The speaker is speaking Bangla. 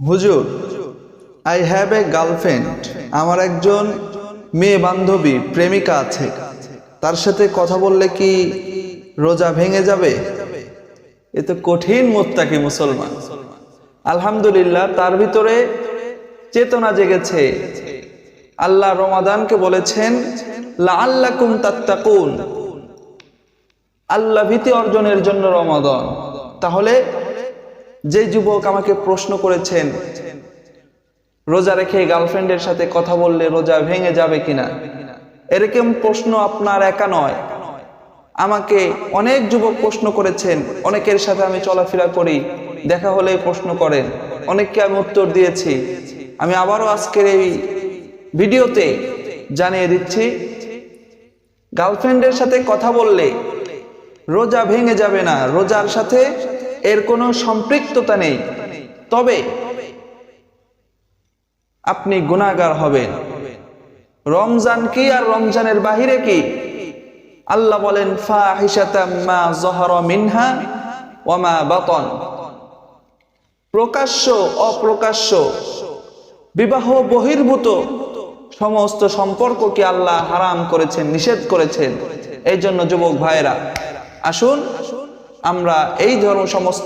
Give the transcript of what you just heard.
হুজুর আই হ্যাভ এ গার্লফ্রেন্ড আমার একজন মেয়ে বান্ধবী, প্রেমিকা আছে। তার সাথে কথা বললে কি রোজা ভেঙে যাবে? এ তো কঠিন মোত্তাকি মুসলমান। আলহামদুলিল্লাহ, তার ভিতরে চেতনা জেগেছে। আল্লাহ রমাদানকে বলেছেন, লাআল্লাকুম তাত্তাকুন। আল্লাহ ভীতি অর্জনের জন্য রমাদান। তাহলে যে যুবক আমাকে প্রশ্ন করেছেন, রোজা রেখে গার্লফ্রেন্ডের সাথে কথা বললে রোজা ভেঙে যাবে কিনা? এরকম প্রশ্ন আপনার একা নয়। আমাকে অনেক যুবক প্রশ্ন করেছেন, অনেকের সাথে আমি চলাফেরা করি, দেখা হলে প্রশ্ন করেন, অনেককে আমি উত্তর দিয়েছি। আমি আবারও আজকের এই ভিডিওতে জানিয়ে দিচ্ছি, গার্লফ্রেন্ডের সাথে কথা বললে রোজা ভেঙে যাবে না। রোজার সাথে এর কোনো সম্পৃক্ততা নেই। তবে আপনি গুণাগার হবেন। রমজান কি আর রমজানের বাহিরে কি? আল্লাহ বলেন মিনহা ওয়া বাতন। প্রকাশ্য, অপ্রকাশ্য, বিবাহ বহির্ভূত সমস্ত সম্পর্ককে আল্লাহ হারাম করেছেন, নিষেধ করেছেন। এই জন্য যুবক ভাইরা আসুন আমরা এই ধরনের সমস্ত